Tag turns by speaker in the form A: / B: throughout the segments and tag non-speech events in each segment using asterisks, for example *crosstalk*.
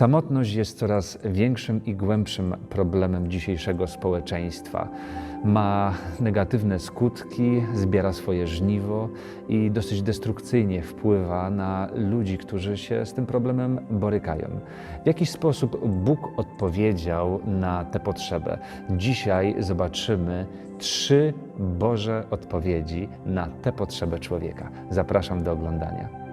A: Samotność jest coraz większym i głębszym problemem dzisiejszego społeczeństwa. Ma negatywne skutki, zbiera swoje żniwo i dosyć destrukcyjnie wpływa na ludzi, którzy się z tym problemem borykają. W jakiś sposób Bóg odpowiedział na tę potrzebę. Dzisiaj zobaczymy trzy Boże odpowiedzi na tę potrzebę człowieka. Zapraszam do oglądania.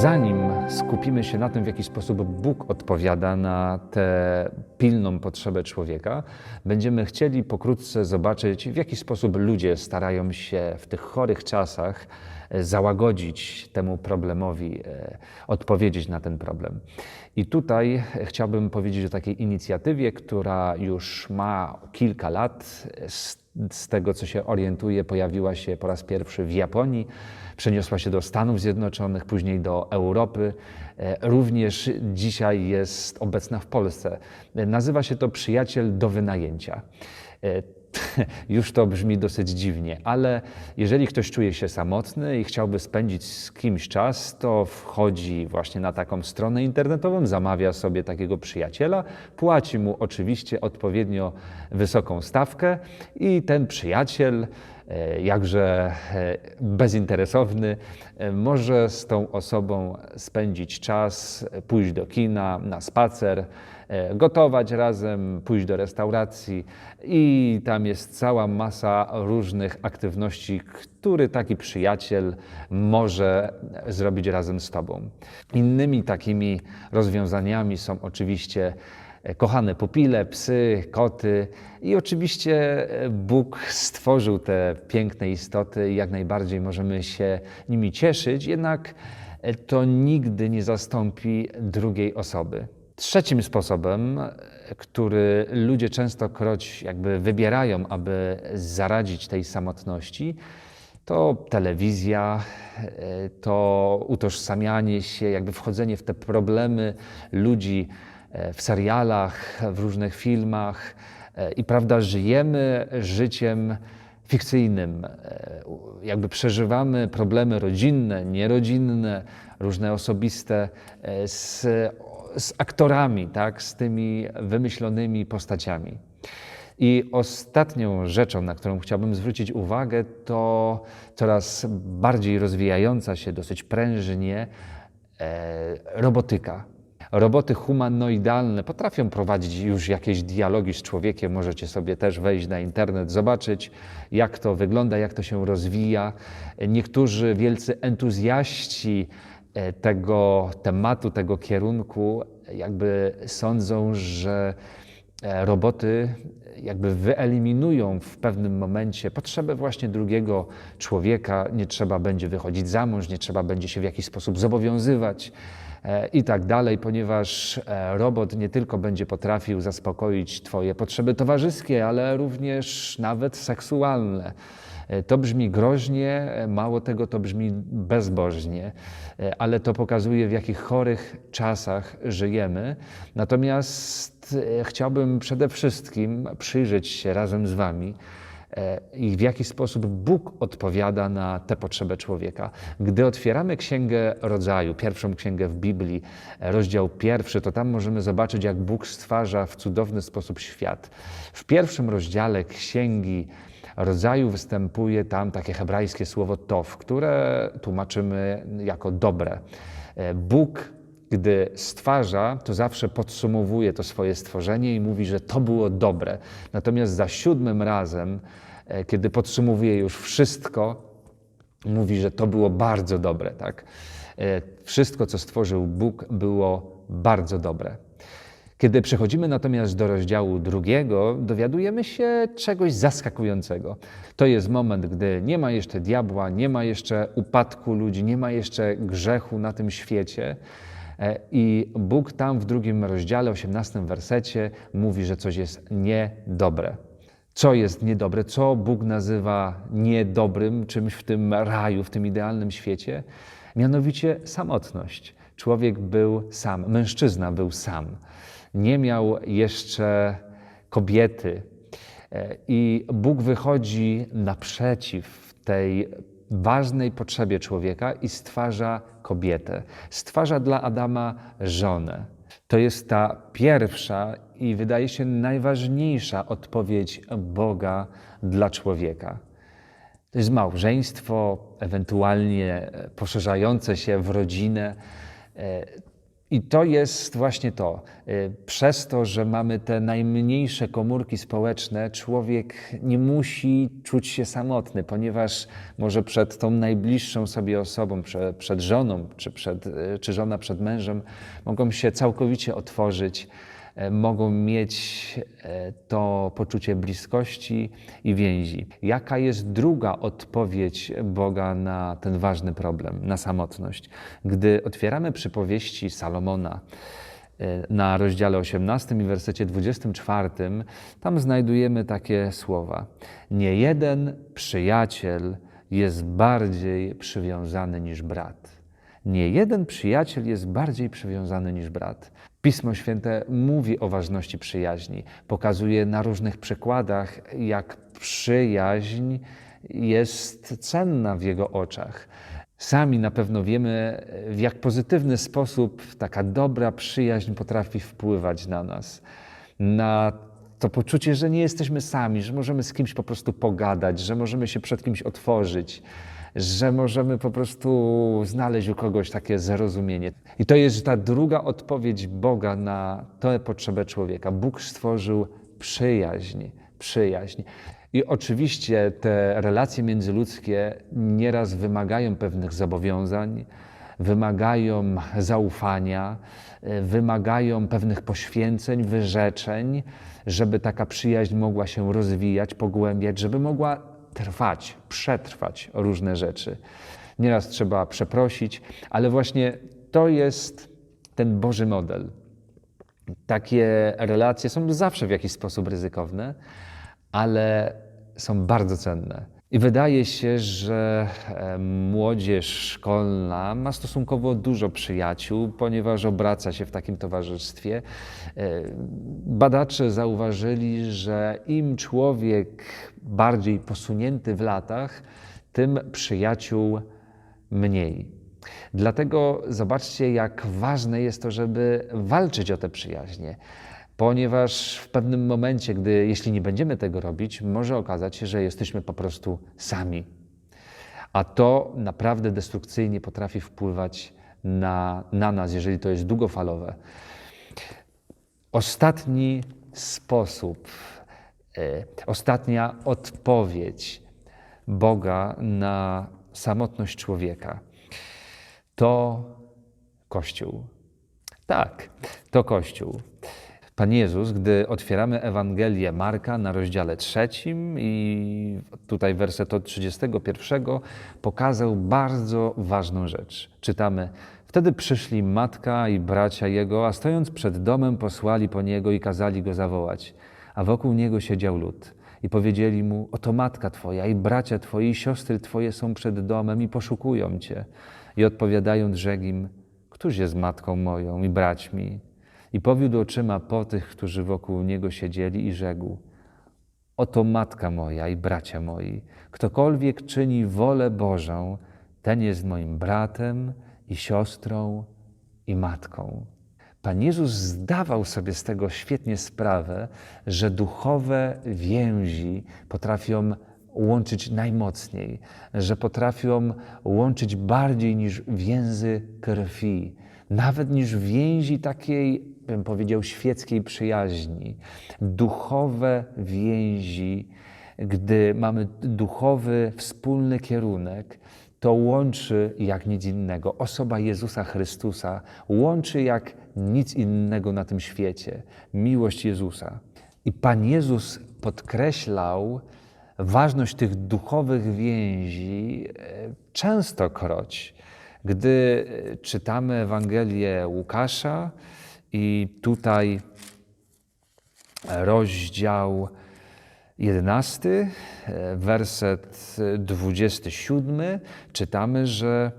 A: Zanim skupimy się na tym, w jaki sposób Bóg odpowiada na tę pilną potrzebę człowieka, będziemy chcieli pokrótce zobaczyć, w jaki sposób ludzie starają się w tych chorych czasach e, załagodzić temu problemowi, e, odpowiedzieć na ten problem. I tutaj chciałbym powiedzieć o takiej inicjatywie, która już ma kilka lat. Z, tego, co się orientuje, pojawiła się po raz pierwszy w Japonii przeniosła się do Stanów Zjednoczonych, później do Europy. E, Również dzisiaj jest obecna w Polsce. E, Nazywa się to Przyjaciel do wynajęcia. *laughs* Już to brzmi dosyć dziwnie, ale jeżeli ktoś czuje się samotny i chciałby spędzić z kimś czas, to wchodzi właśnie na taką stronę internetową, zamawia sobie takiego przyjaciela, płaci mu oczywiście odpowiednio wysoką stawkę i ten przyjaciel jakże e, bezinteresowny, e, może z tą osobą spędzić czas, pójść do kina, na spacer, e, gotować razem, pójść do restauracji i tam jest cała masa różnych aktywności, który taki przyjaciel może zrobić razem z Tobą. Innymi takimi rozwiązaniami są oczywiście e, kochane pupile, psy, koty. I oczywiście e, Bóg stworzył te piękne istoty i jak najbardziej możemy się nimi cieszyć, jednak e, to nigdy nie zastąpi drugiej osoby. Trzecim sposobem, e, który ludzie częstokroć jakby wybierają, aby zaradzić tej samotności, to telewizja, e, to utożsamianie się, jakby wchodzenie w te problemy ludzi e, w serialach, w różnych filmach. E, I prawda, żyjemy życiem fikcyjnym, e, jakby przeżywamy problemy rodzinne, nierodzinne, różne osobiste e, z, z aktorami, tak, z tymi wymyślonymi postaciami. I ostatnią rzeczą, na którą chciałbym zwrócić uwagę, to coraz bardziej rozwijająca się dosyć prężnie robotyka. Roboty humanoidalne potrafią prowadzić już jakieś dialogi z człowiekiem. Możecie sobie też wejść na internet, zobaczyć, jak to wygląda, jak to się rozwija. Niektórzy wielcy entuzjaści e, tego tematu, tego kierunku, jakby sądzą, że e, roboty jakby wyeliminują w pewnym momencie potrzebę właśnie drugiego człowieka. Nie trzeba będzie wychodzić za mąż, nie trzeba będzie się w jakiś sposób zobowiązywać e, i tak dalej, ponieważ e, robot nie tylko będzie potrafił zaspokoić Twoje potrzeby towarzyskie, ale również nawet seksualne. E, To brzmi groźnie, e, mało tego, to brzmi bezbożnie, e, ale to pokazuje, w jakich chorych czasach żyjemy. Natomiast e, chciałbym przede wszystkim przyjrzeć się razem z Wami e, i w jaki sposób Bóg odpowiada na tę potrzebę człowieka. Gdy otwieramy Księgę Rodzaju, pierwszą księgę w Biblii, e, rozdział pierwszy, to tam możemy zobaczyć, jak Bóg stwarza w cudowny sposób świat. W pierwszym rozdziale Księgi Rodzaju występuje tam takie hebrajskie słowo tow, które tłumaczymy jako dobre. E, Bóg gdy stwarza, to zawsze podsumowuje to swoje stworzenie i mówi, że to było dobre. Natomiast za siódmym razem, e, kiedy podsumowuje już wszystko, mówi, że to było bardzo dobre. Tak? E, Wszystko, co stworzył Bóg, było bardzo dobre. Kiedy przechodzimy natomiast do rozdziału drugiego, dowiadujemy się czegoś zaskakującego. To jest moment, gdy nie ma jeszcze diabła, nie ma jeszcze upadku ludzi, nie ma jeszcze grzechu na tym świecie. E, I Bóg tam w drugim rozdziale, 18 wersecie mówi, że coś jest niedobre. Co jest niedobre? Co Bóg nazywa niedobrym czymś w tym raju, w tym idealnym świecie? Mianowicie samotność. Człowiek był sam, mężczyzna był sam. nie miał jeszcze kobiety. E, I Bóg wychodzi naprzeciw tej ważnej potrzebie człowieka i stwarza kobietę. Stwarza dla Adama żonę. To jest ta pierwsza i wydaje się najważniejsza odpowiedź Boga dla człowieka. To jest małżeństwo, ewentualnie poszerzające się w rodzinę. I to jest właśnie to. E, Przez to, że mamy te najmniejsze komórki społeczne, człowiek nie musi czuć się samotny, ponieważ może przed tą najbliższą sobie osobą, prze- przed żoną, czy, przed, e, czy żona przed mężem, mogą się całkowicie otworzyć, mogą mieć e, to poczucie bliskości i więzi. Jaka jest druga odpowiedź Boga na ten ważny problem, na samotność? Gdy otwieramy przypowieści Salomona, e, na rozdziale 18 i wersecie 24, tam znajdujemy takie słowa: Nie jeden przyjaciel jest bardziej przywiązany niż brat. Nie jeden przyjaciel jest bardziej przywiązany niż brat. Pismo Święte mówi o ważności przyjaźni, pokazuje na różnych przykładach, jak przyjaźń jest cenna w jego oczach. Sami na pewno wiemy, w jak pozytywny sposób taka dobra przyjaźń potrafi wpływać na nas, na to poczucie, że nie jesteśmy sami, że możemy z kimś po prostu pogadać, że możemy się przed kimś otworzyć, że możemy po prostu znaleźć u kogoś takie zrozumienie. I to jest ta druga odpowiedź Boga na tę potrzebę człowieka. Bóg stworzył przyjaźń, przyjaźń. I oczywiście te relacje międzyludzkie nieraz wymagają pewnych zobowiązań, wymagają zaufania, wymagają pewnych poświęceń, wyrzeczeń, żeby taka przyjaźń mogła się rozwijać, pogłębiać, żeby mogła trwać, przetrwać różne rzeczy. Nieraz trzeba przeprosić, ale właśnie to jest ten Boży model. Takie relacje są zawsze w jakiś sposób ryzykowne, ale są bardzo cenne. I wydaje się, że młodzież szkolna ma stosunkowo dużo przyjaciół, ponieważ obraca się w takim towarzystwie. E, Badacze zauważyli, że im człowiek bardziej posunięty w latach, tym przyjaciół mniej. Dlatego zobaczcie, jak ważne jest to, żeby walczyć o te przyjaźnie, ponieważ w pewnym momencie, gdy jeśli nie będziemy tego robić, może okazać się, że jesteśmy po prostu sami. A to naprawdę destrukcyjnie potrafi wpływać na, na nas, jeżeli to jest długofalowe. Ostatni sposób, e, ostatnia odpowiedź Boga na samotność człowieka to Kościół. Tak, to Kościół. Pan Jezus, gdy otwieramy Ewangelię Marka na rozdziale trzecim i tutaj werset od 31, pokazał bardzo ważną rzecz. Czytamy: Wtedy przyszli matka i bracia jego, a stojąc przed domem, posłali po niego i kazali go zawołać. A wokół niego siedział lud. I powiedzieli mu: Oto matka twoja i bracia twoi, i siostry twoje są przed domem i poszukują cię. I odpowiadając, rzekł im: Któż jest matką moją i braćmi? I powiódł oczyma po tych, którzy wokół niego siedzieli, i rzekł: Oto matka moja i bracia moi. Ktokolwiek czyni wolę Bożą, ten jest moim bratem i siostrą i matką. Pan Jezus zdawał sobie z tego świetnie sprawę, że duchowe więzi potrafią łączyć najmocniej, że potrafią łączyć bardziej niż więzy krwi, nawet niż więzi takiej, bym powiedział, świeckiej przyjaźni. Duchowe więzi, gdy mamy duchowy, wspólny kierunek, to łączy jak nic innego. Osoba Jezusa Chrystusa łączy jak nic innego na tym świecie. Miłość Jezusa. I Pan Jezus podkreślał ważność tych duchowych więzi e, częstokroć, gdy e, czytamy Ewangelię Łukasza i tutaj rozdział 11, werset 27, czytamy, że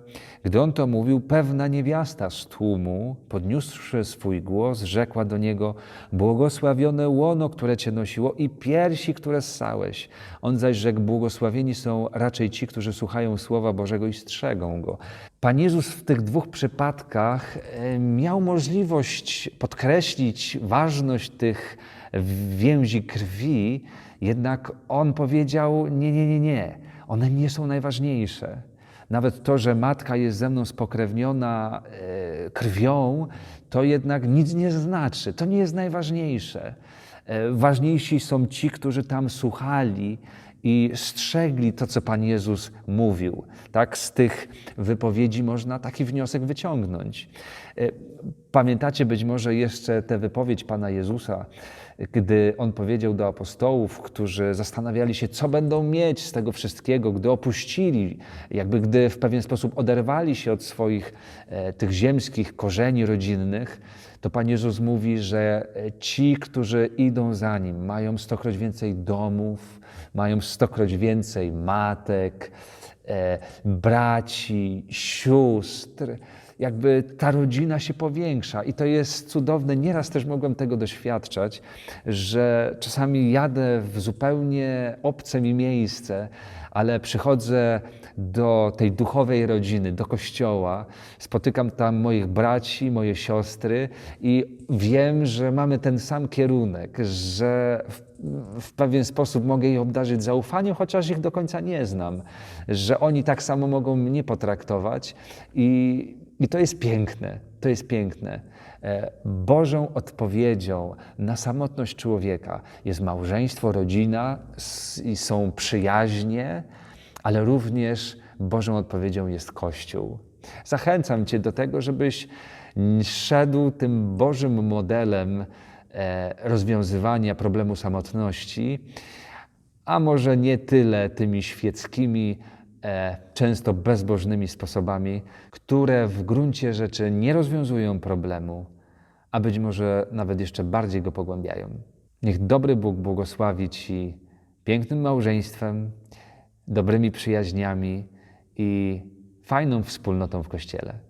A: Gdy on to mówił, pewna niewiasta z tłumu, podniósłszy swój głos, rzekła do niego: Błogosławione łono, które cię nosiło, i piersi, które ssałeś. On zaś rzekł: Błogosławieni są raczej ci, którzy słuchają słowa Bożego i strzegą go. Pan Jezus w tych dwóch przypadkach e, miał możliwość podkreślić ważność tych więzi krwi, jednak on powiedział: Nie, nie, nie, nie, one nie są najważniejsze. Nawet to, że matka jest ze mną spokrewniona e, krwią, to jednak nic nie znaczy. To nie jest najważniejsze. E, ważniejsi są ci, którzy tam słuchali i strzegli to, co Pan Jezus mówił. Tak, z tych wypowiedzi można taki wniosek wyciągnąć. E, pamiętacie być może jeszcze tę wypowiedź Pana Jezusa, gdy On powiedział do apostołów, którzy zastanawiali się, co będą mieć z tego wszystkiego, gdy opuścili, jakby gdy w pewien sposób oderwali się od swoich e, tych ziemskich korzeni rodzinnych, to Pan Jezus mówi, że ci, którzy idą za Nim, mają stokroć więcej domów, mają stokroć więcej matek, e, braci, sióstr. Jakby ta rodzina się powiększa i to jest cudowne. Nieraz też mogłem tego doświadczać, że czasami jadę w zupełnie obce mi miejsce, ale przychodzę do tej duchowej rodziny, do kościoła, spotykam tam moich braci, moje siostry i wiem, że mamy ten sam kierunek, że w, pewien sposób mogę ich obdarzyć zaufaniem, chociaż ich do końca nie znam, że oni tak samo mogą mnie potraktować i, i to jest piękne, to jest piękne. E, Bożą odpowiedzią na samotność człowieka jest małżeństwo, rodzina są przyjaźnie, ale również Bożą odpowiedzią jest Kościół. Zachęcam Cię do tego, żebyś szedł tym Bożym modelem e, rozwiązywania problemu samotności, a może nie tyle tymi świeckimi, często bezbożnymi sposobami, które w gruncie rzeczy nie rozwiązują problemu, a być może nawet jeszcze bardziej go pogłębiają. Niech dobry Bóg błogosławi Ci pięknym małżeństwem, dobrymi przyjaźniami i fajną wspólnotą w Kościele.